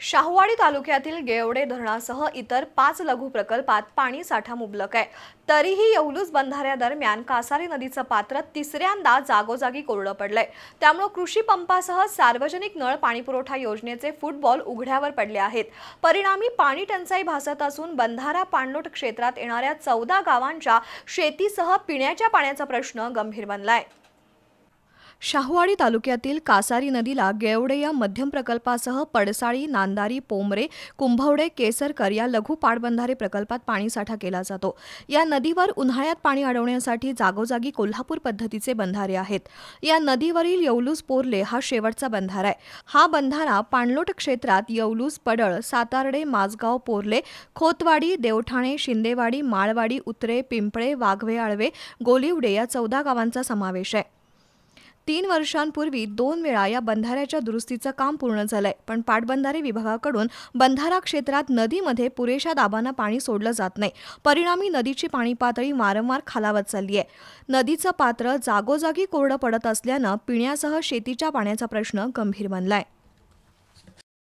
शाहूवाडी तालुक्यातील गेवडे धरणासह इतर पाच लघु प्रकल्पात पाणी साठा मुबलक आहे. तरीही यवलूज बंधाऱ्यादरम्यान कासारी नदीचं पात्र तिसऱ्यांदा जागोजागी कोरडं पडलंय. त्यामुळे कृषी पंपासह सार्वजनिक नळ पाणीपुरवठा योजनेचे फुटबॉल उघड्यावर पडले आहेत. परिणामी पाणी टंचाई भासत असून बंधारा पाणलोट क्षेत्रात येणाऱ्या चौदा गावांच्या शेतीसह पिण्याच्या पाण्याचा प्रश्न गंभीर बनलाय. शाहूवाडी तालुक्यातील कासारी नदीला गेवडे या मध्यम प्रकल्पासह पडसाळी नांदारी पोमरे कुंभवडे केसरकर या लघु पाटबंधारे प्रकल्पात पाणीसाठा केला जातो. या नदीवर उन्हाळ्यात पाणी अडवण्यासाठी जागोजागी कोल्हापूर पद्धतीचे बंधारे आहेत. या नदीवरील येवलूस पोर्ले हा शेवटचा बंधारा आहे. हा बंधारा पाणलोट क्षेत्रात येवलूस पडळ सातारडे माझगाव पोर्ले खोतवाडी देवठाणे शिंदेवाडी माळवाडी उतरे पिंपळे वाघवे आळवे गोलिवडे या चौदा गावांचा समावेश आहे. तीन वर्षांपूर्वी दोन वेळा या बंधाऱ्याच्या दुरुस्तीचं काम पूर्ण झालंय. पण पाटबंधारे विभागाकडून बंधारा क्षेत्रात नदीमध्ये पुरेशा दाबानं पाणी सोडलं जात नाही. परिणामी नदीची पाणी पातळी वारंवार खालावत चालली आहे नदीचं पात्र जागोजागी कोरडं पडत असल्यानं पिण्यासह शेतीच्या पाण्याचा प्रश्न गंभीर बनलाय.